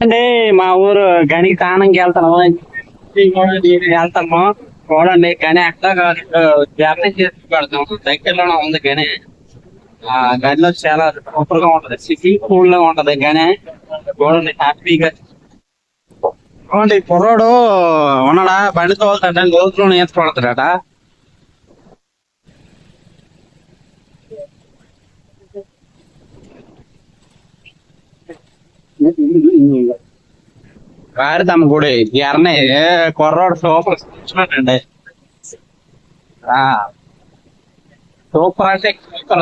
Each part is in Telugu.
అంటే మా ఊరు గనికి తానంకి వెళ్తాము వెళ్తాము చూడండి గని అట్లా కాదు. జర్నీ చేసి పెడతాం. దగ్గరలోనే ఉంది కానీ ఆ గదిలో చాలా సూపర్గా ఉంటది. సిటీ కూల్గా ఉంటది కానీ చూడండి హ్యాపీగా చూడండి కుర్రోడు ఉన్నాడా? బండి తోలుతాడ లోతులో ఈత పడతాడట గుడి ఎర్రని కుర్రోడు సూపర్ అండి సూపర్ అంటే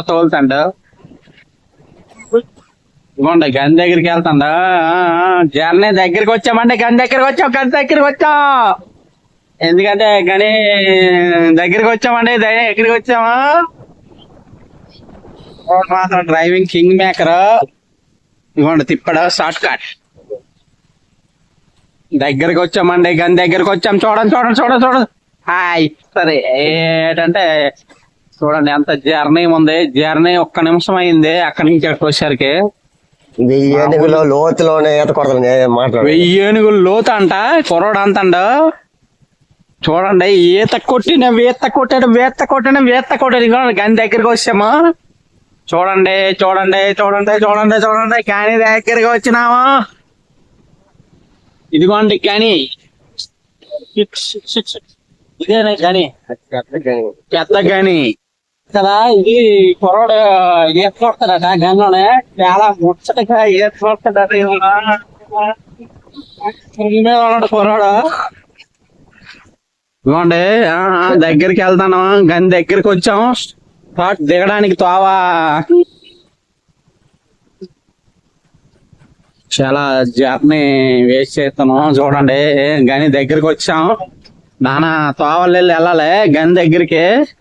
తోలుతాడు ఇవ్వండి గన్ దగ్గరికి వెళ్తాడు జర్నీ దగ్గరికి వచ్చామండి గన్ దగ్గరికి వచ్చాం గన్ దగ్గరికి వచ్చాం ఎందుకంటే గని దగ్గరికి వచ్చామండి ఎక్కడికి వచ్చాము మాత్రం డ్రైవింగ్ కింగ్ మేకర్ ఇవ్వండి తిప్పడా షార్ట్ కట్ దగ్గరికి వచ్చామండి గన్ దగ్గరికి వచ్చాం చూడండి చూడండి చూడండి చూడండి. హాయ్. సరే ఏంటంటే చూడండి ఎంత జర్నీ ఉంది. జర్నీ ఒక్క నిమిషం అయింది అక్కడి నుంచి ఇక్కడికి వచ్చేసరికి. వెయ్యి ఏనుగులో లోతులోనే ఈత కొడతాను మాట్లాడు వెయ్యి ఏనుగులు లోత అంట కుర్రోడు అంతండ. చూడండి ఈత కొట్టిన వేత కొట్టాడు వేత కొట్టిన వేత కొట్టాడు. గని దగ్గరికి వచ్చాము. చూడండి చూడండి చూడండి చూడండి చూడండి. కానీ దగ్గరగా వచ్చినాము ఇదిగోండి కానీ. ఇదేనా కానీ? పెద్ద కానీ. కదా ఇది కుర్రోడు ఏర్పడతాడట కొడతాడట గన్లోనే చాలా ముచ్చటగా ఏర్పడతాడట కొడతాడట ఉన్నాడు కుర్రోడు. ఇదిగోండి ఆ, దగ్గరికి వెళ్తాను గని దగ్గరికి వచ్చాము థాట్ దిగడానికి తోవా. చాలా జర్నీ వేస్ట్ చేస్తున్నాం చూడండి. గని దగ్గరికి వచ్చాం. నానా తోవలు వెళ్ళి వెళ్ళాలి. గని దగ్గరికి.